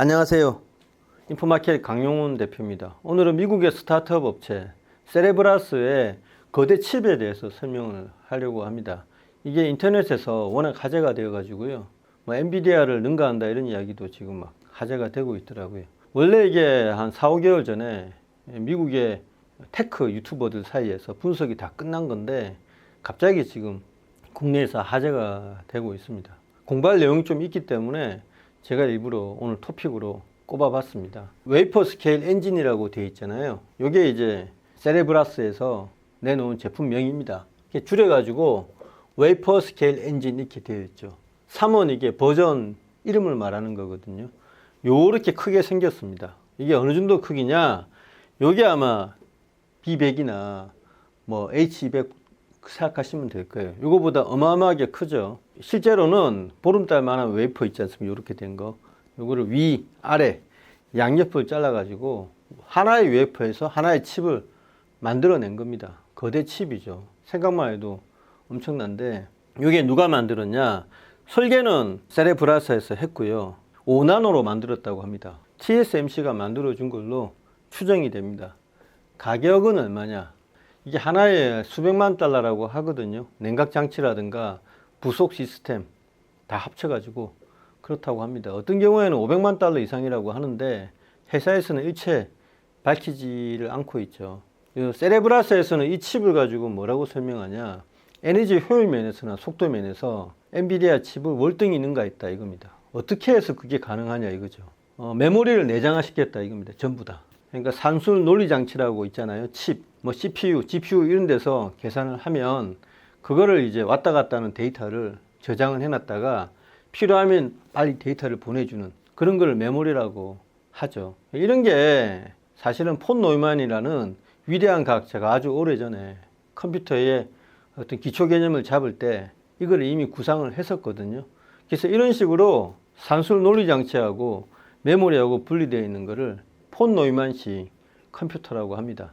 안녕하세요. 인포마켓 강용훈 대표입니다. 오늘은 미국의 스타트업 업체 세레브라스의 거대 칩에 대해서 설명을 하려고 합니다. 이게 인터넷에서 워낙 화제가 되어 가지고요. 뭐 엔비디아를 능가한다 이런 이야기도 지금 막 화제가 되고 있더라고요. 원래 이게 한 4, 5개월 전에 미국의 테크 유튜버들 사이에서 분석이 다 끝난 건데 갑자기 지금 국내에서 화제가 되고 있습니다. 공부할 내용이 좀 있기 때문에 제가 일부러 오늘 토픽으로 꼽아봤습니다. 웨이퍼 스케일 엔진이라고 되어 있잖아요. 이게 이제 세레브라스에서 내놓은 제품명입니다. 이렇게 줄여가지고 웨이퍼 스케일 엔진 이렇게 되어 있죠. 3은 이게 버전 이름을 말하는 거거든요. 요렇게 크게 생겼습니다. 이게 어느 정도 크기냐? 요게 아마 B100이나 뭐 H200 생각하시면 될 거예요. 이거보다 어마어마하게 크죠. 실제로는 보름달만한 웨이퍼 있지 않습니까? 이렇게 된 거. 요거를 위, 아래, 양옆을 잘라가지고 하나의 웨이퍼에서 하나의 칩을 만들어낸 겁니다. 거대 칩이죠. 생각만 해도 엄청난데 이게 누가 만들었냐? 설계는 세레브라스에서 했고요. 5나노로 만들었다고 합니다. TSMC가 만들어준 걸로 추정이 됩니다. 가격은 얼마냐? 이게 하나에 수백만 달러라고 하거든요. 냉각 장치라든가 부속 시스템 다 합쳐가지고 그렇다고 합니다. 어떤 경우에는 500만 달러 이상이라고 하는데 회사에서는 일체 밝히지를 않고 있죠. 이 세레브라스에서는 이 칩을 가지고 뭐라고 설명하냐? 에너지 효율 면에서나 속도 면에서 엔비디아 칩을 월등히 능가했다 이겁니다. 어떻게 해서 그게 가능하냐 이거죠. 어, 메모리를 내장화시켰다 이겁니다. 전부 다. 그러니까 산술 논리 장치라고 있잖아요. 칩, 뭐 CPU, GPU 이런 데서 계산을 하면 그거를 이제 왔다 갔다 하는 데이터를 저장을 해놨다가 필요하면 빨리 데이터를 보내주는 그런 걸 메모리라고 하죠. 이런 게 사실은 폰 노이만이라는 위대한 과학자가 아주 오래전에 컴퓨터의 어떤 기초 개념을 잡을 때 이걸 이미 구상을 했었거든요. 그래서 이런 식으로 산술 논리 장치하고 메모리하고 분리되어 있는 거를 폰 노이만식 컴퓨터라고 합니다.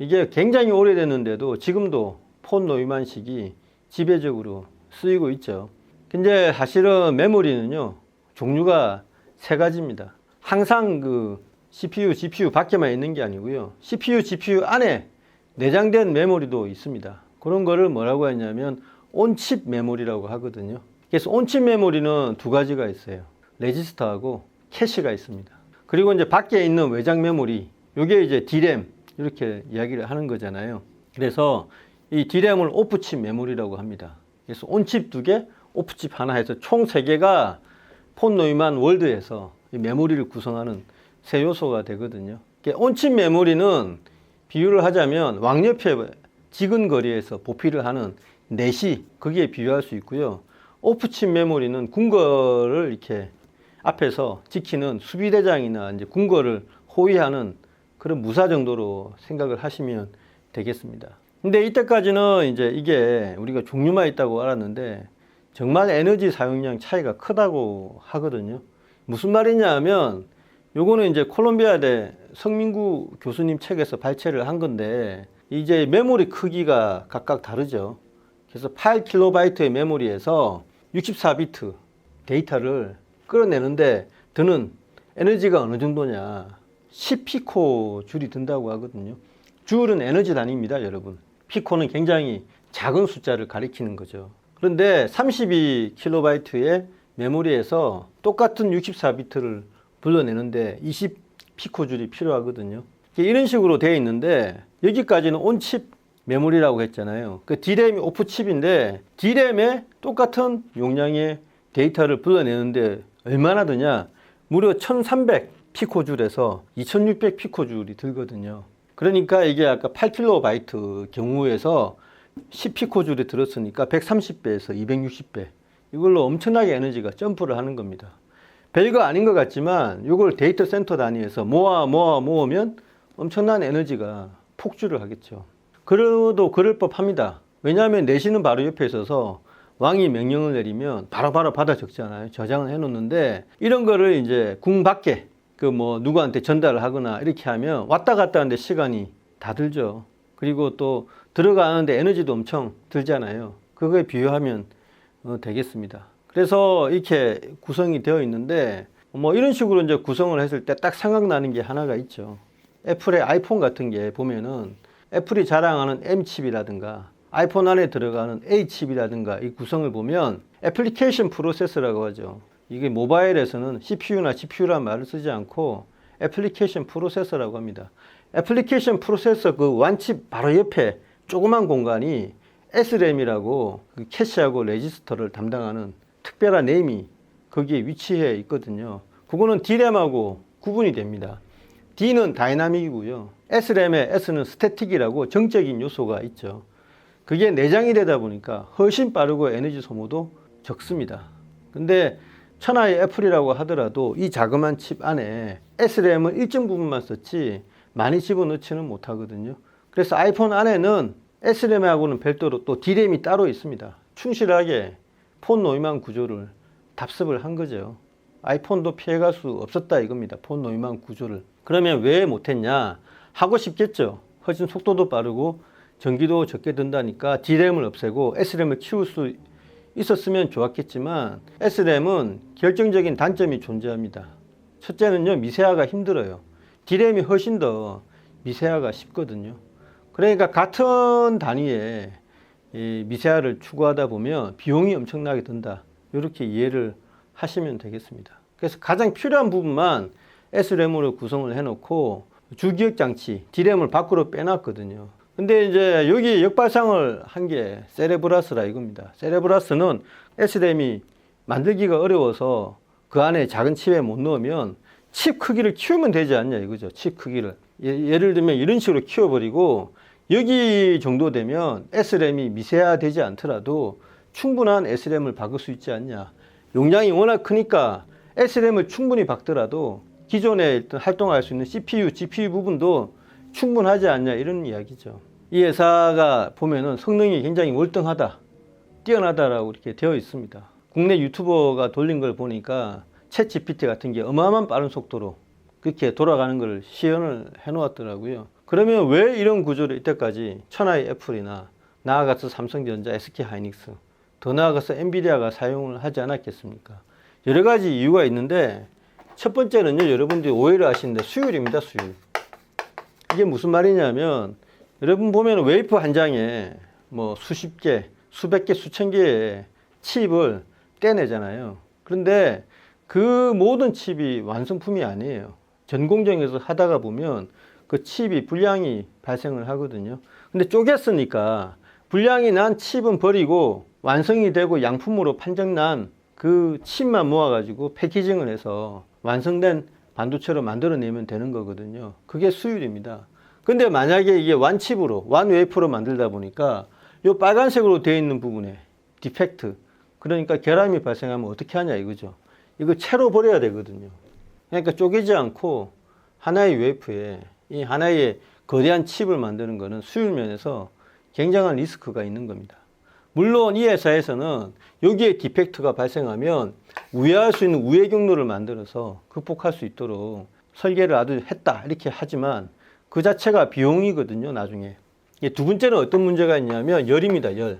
이게 굉장히 오래됐는데도 지금도 폰 노이만식이 지배적으로 쓰이고 있죠. 근데 사실은 메모리는요, 종류가 세 가지입니다. 항상 그 CPU, GPU 밖에만 있는 게 아니고요. CPU, GPU 안에 내장된 메모리도 있습니다. 그런 거를 뭐라고 했냐면 온칩 메모리라고 하거든요. 그래서 온칩 메모리는 두 가지가 있어요. 레지스터하고 캐시가 있습니다. 그리고 이제 밖에 있는 외장 메모리, 이게 이제 D램 이렇게 이야기를 하는 거잖아요. 그래서 이 D램을 오프칩 메모리라고 합니다. 그래서 온칩 두 개, 오프칩 하나 해서 총 세 개가 폰 노이만 월드에서 이 메모리를 구성하는 세 요소가 되거든요. 온칩 메모리는 비유를 하자면 왕옆에 지근 거리에서 보필을 하는 넷이 거기에 비유할 수 있고요. 오프칩 메모리는 궁궐을 이렇게 앞에서 지키는 수비대장이나 이제 궁궐을 호위하는 그런 무사 정도로 생각을 하시면 되겠습니다. 근데 이때까지는 이제 이게 우리가 종류만 있다고 알았는데 정말 에너지 사용량 차이가 크다고 하거든요. 무슨 말이냐 하면 요거는 이제 콜롬비아 대 성민구 교수님 책에서 발췌를 한 건데 이제 메모리 크기가 각각 다르죠. 그래서 8kB의 메모리에서 64비트 데이터를 끌어내는데 드는 에너지가 어느 정도냐. 10피코 줄이 든다고 하거든요. 줄은 에너지 단위입니다, 여러분. 피코는 굉장히 작은 숫자를 가리키는 거죠. 그런데 32kB의 메모리에서 똑같은 64비트를 불러내는데 20피코 줄이 필요하거든요. 이런 식으로 되어 있는데 여기까지는 온칩 메모리라고 했잖아요. 그 D램이 오프칩인데 D램에 똑같은 용량의 데이터를 불러내는데 얼마나 드냐? 무려 1300 피코줄에서 2600 피코줄이 들거든요. 그러니까 이게 아까 8킬로바이트 경우에서 10 피코줄이 들었으니까 130배에서 260배. 이걸로 엄청나게 에너지가 점프를 하는 겁니다. 별거 아닌 것 같지만 이걸 데이터 센터 단위에서 모아 모아 모으면 엄청난 에너지가 폭주를 하겠죠. 그래도 그럴 법합니다. 왜냐하면 내시는 바로 옆에 있어서 왕이 명령을 내리면 바로바로 받아 적잖아요. 저장을 해놓는데 이런 거를 이제 궁 밖에 그 뭐 누구한테 전달을 하거나 이렇게 하면 왔다 갔다 하는데 시간이 다 들죠. 그리고 또 들어가는데 에너지도 엄청 들잖아요. 그거에 비유하면 어, 되겠습니다. 그래서 이렇게 구성이 되어 있는데 뭐 이런 식으로 이제 구성을 했을 때 딱 생각나는 게 하나가 있죠. 애플의 아이폰 같은 게 보면은 애플이 자랑하는 M 칩이라든가 아이폰 안에 들어가는 A 칩이라든가 이 구성을 보면 애플리케이션 프로세서라고 하죠. 이게 모바일에서는 CPU나 GPU란 말을 쓰지 않고 애플리케이션 프로세서라고 합니다. 애플리케이션 프로세서 그 완칩 바로 옆에 조그만 공간이 SRAM이라고 그 캐시하고 레지스터를 담당하는 특별한 램이 거기에 위치해 있거든요. 그거는 D램하고 구분이 됩니다. D는 다이나믹이고요. SRAM의 S는 스태틱이라고 정적인 요소가 있죠. 그게 내장이 되다 보니까 훨씬 빠르고 에너지 소모도 적습니다. 근데 천하의 애플이라고 하더라도 이 자그만 칩 안에 SRAM은 일정 부분만 썼지 많이 집어넣지는 못하거든요. 그래서 아이폰 안에는 SRAM하고는 별도로 또 D램이 따로 있습니다. 충실하게 폰 노이망 구조를 답습을 한 거죠. 아이폰도 피해갈 수 없었다 이겁니다. 폰 노이망 구조를. 그러면 왜 못했냐? 하고 싶겠죠. 훨씬 속도도 빠르고 전기도 적게 든다니까 D램을 없애고 SRAM을 키울 수 있었으면 좋았겠지만 SRAM은 결정적인 단점이 존재합니다. 첫째는요 미세화가 힘들어요. D램이 훨씬 더 미세화가 쉽거든요. 그러니까 같은 단위의 이 미세화를 추구하다 보면 비용이 엄청나게 든다. 이렇게 이해를 하시면 되겠습니다. 그래서 가장 필요한 부분만 SRAM으로 구성을 해놓고 주기억 장치 D램을 밖으로 빼놨거든요. 근데 이제 여기 역발상을 한 게 세레브라스라 이겁니다. 세레브라스는 SRAM이 만들기가 어려워서 그 안에 작은 칩에 못 넣으면 칩 크기를 키우면 되지 않냐 이거죠. 칩 크기를. 예, 를 들면 이런 식으로 키워버리고 여기 정도 되면 SRAM이 미세화되지 않더라도 충분한 SRAM을 박을 수 있지 않냐. 용량이 워낙 크니까 SRAM을 충분히 박더라도 기존에 활동할 수 있는 CPU, GPU 부분도 충분하지 않냐 이런 이야기죠. 이 회사가 보면은 성능이 굉장히 월등하다, 뛰어나다라고 이렇게 되어 있습니다. 국내 유튜버가 돌린 걸 보니까 챗 GPT 같은 게 어마어마한 빠른 속도로 그렇게 돌아가는 걸 시연을 해 놓았더라고요. 그러면 왜 이런 구조를 이때까지 천하의 애플이나 나아가서 삼성전자, SK 하이닉스, 더 나아가서 엔비디아가 사용을 하지 않았겠습니까? 여러 가지 이유가 있는데 첫 번째는요, 여러분들이 오해를 하시는데 수율입니다, 수율. 이게 무슨 말이냐면 여러분 보면 웨이프 한 장에 뭐 수십 개, 수백 개, 수천 개의 칩을 떼내잖아요. 그런데 그 모든 칩이 완성품이 아니에요. 전공정에서 하다가 보면 그 칩이 불량이 발생을 하거든요. 근데 쪼갰으니까 불량이 난 칩은 버리고 완성이 되고 양품으로 판정난 그 칩만 모아가지고 패키징을 해서 완성된 반도체로 만들어내면 되는 거거든요. 그게 수율입니다. 근데 만약에 이게 완칩으로, 완웨이프로 만들다 보니까 이 빨간색으로 되어 있는 부분에 디펙트, 그러니까 결함이 발생하면 어떻게 하냐 이거죠. 이거 채로 버려야 되거든요. 그러니까 쪼개지 않고 하나의 웨이프에 이 하나의 거대한 칩을 만드는 것은 수율 면에서 굉장한 리스크가 있는 겁니다. 물론 이 회사에서는 여기에 디펙트가 발생하면 우회할 수 있는 우회 경로를 만들어서 극복할 수 있도록 설계를 아주 했다 이렇게 하지만 그 자체가 비용이거든요 나중에 두 번째는 어떤 문제가 있냐면 열입니다 열.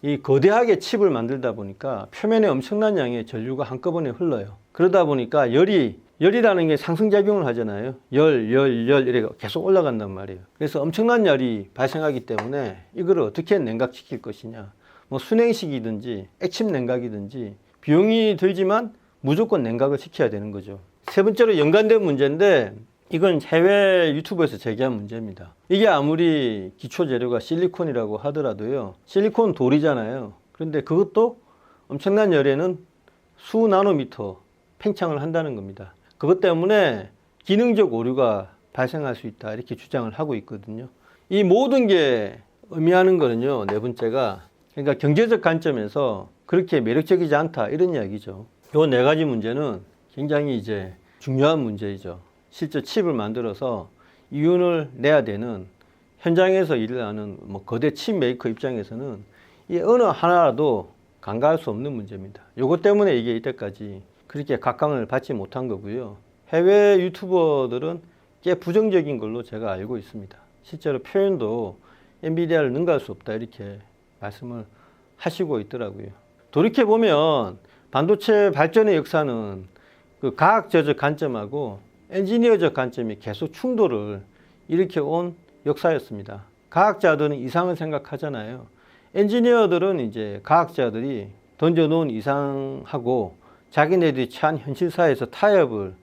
이 거대하게 칩을 만들다 보니까 표면에 엄청난 양의 전류가 한꺼번에 흘러요. 그러다 보니까 열이 열이라는 게 상승작용을 하잖아요. 열, 열, 열 이렇게 계속 올라간단 말이에요. 그래서 엄청난 열이 발생하기 때문에 이거를 어떻게 냉각시킬 것이냐. 뭐 순행식이든지 액침 냉각이든지 비용이 들지만 무조건 냉각을 시켜야 되는 거죠. 세 번째로 연관된 문제인데 이건 해외 유튜브에서 제기한 문제입니다. 이게 아무리 기초 재료가 실리콘이라고 하더라도요. 실리콘 돌이잖아요. 그런데 그것도 엄청난 열에는 수 나노미터 팽창을 한다는 겁니다. 그것 때문에 기능적 오류가 발생할 수 있다. 이렇게 주장을 하고 있거든요. 이 모든 게 의미하는 거는요. 네 번째가 그러니까 경제적 관점에서 그렇게 매력적이지 않다. 이런 이야기죠. 요 네 가지 문제는 굉장히 이제 중요한 문제이죠. 실제 칩을 만들어서 이윤을 내야 되는 현장에서 일을 하는 뭐 거대 칩 메이커 입장에서는 이 어느 하나라도 간과할 수 없는 문제입니다. 요것 때문에 이게 이때까지 그렇게 각광을 받지 못한 거고요. 해외 유튜버들은 꽤 부정적인 걸로 제가 알고 있습니다. 실제로 표현도 엔비디아를 능가할 수 없다 이렇게 말씀을 하시고 있더라고요. 돌이켜 보면 반도체 발전의 역사는 그 과학자적 관점하고 엔지니어적 관점이 계속 충돌을 일으켜 온 역사였습니다. 과학자들은 이상을 생각하잖아요. 엔지니어들은 이제 과학자들이 던져놓은 이상하고 자기네들이 처한 현실사에서 타협을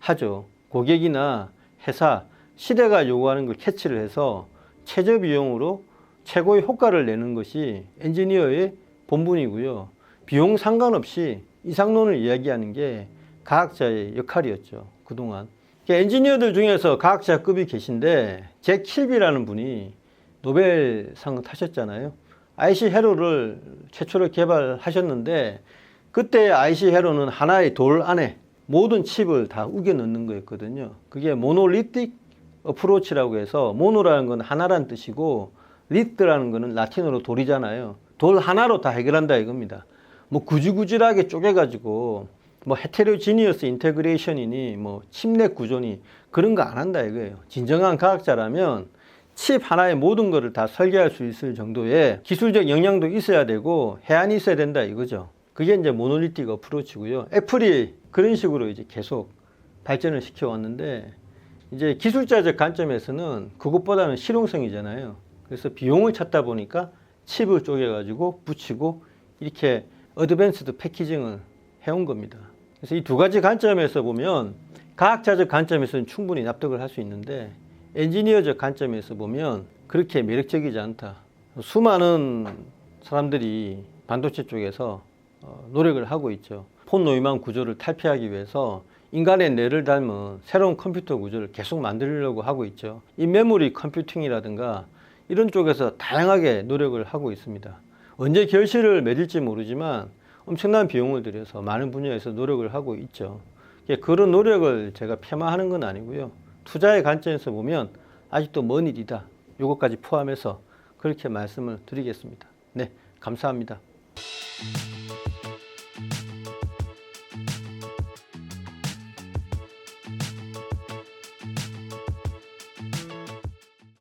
하죠. 고객이나 회사, 시대가 요구하는 걸 캐치를 해서 최저 비용으로 최고의 효과를 내는 것이 엔지니어의 본분이고요. 비용 상관없이 이상론을 이야기하는 게 과학자의 역할이었죠. 그동안. 그러니까 엔지니어들 중에서 과학자급이 계신데 잭 킬비라는 분이 노벨상을 타셨잖아요. IC 회로를 최초로 개발하셨는데 그때 IC 회로는 하나의 돌 안에 모든 칩을 다 우겨 넣는 거였거든요. 그게 모노리틱 어프로치라고 해서 모노라는 건 하나란 뜻이고 리트라는 거는 라틴어로 돌이잖아요. 돌 하나로 다 해결한다 이겁니다. 뭐 구질구질하게 쪼개가지고 뭐 헤테로지니어스 인테그레이션이니 뭐 칩넷 구조니 그런 거 안 한다 이거예요. 진정한 과학자라면 칩 하나의 모든 것을 다 설계할 수 있을 정도의 기술적 역량도 있어야 되고 해안이 있어야 된다 이거죠. 그게 이제 모노리틱 어프로치고요. 애플이 그런 식으로 이제 계속 발전을 시켜 왔는데 이제 기술자적 관점에서는 그것보다는 실용성이잖아요. 그래서 비용을 찾다 보니까 칩을 쪼개가지고 붙이고 이렇게 어드밴스드 패키징을 해온 겁니다. 그래서 이 두 가지 관점에서 보면 과학자적 관점에서는 충분히 납득을 할 수 있는데 엔지니어적 관점에서 보면 그렇게 매력적이지 않다. 수많은 사람들이 반도체 쪽에서 어, 노력을 하고 있죠. 폰 노이만 구조를 탈피하기 위해서 인간의 뇌를 닮은 새로운 컴퓨터 구조를 계속 만들려고 하고 있죠. 이 메모리 컴퓨팅이라든가 이런 쪽에서 다양하게 노력을 하고 있습니다. 언제 결실을 맺을지 모르지만 엄청난 비용을 들여서 많은 분야에서 노력을 하고 있죠. 예, 그런 노력을 제가 폄하하는 건 아니고요. 투자의 관점에서 보면 아직도 먼 일이다. 요것까지 포함해서 그렇게 말씀을 드리겠습니다. 네, 감사합니다.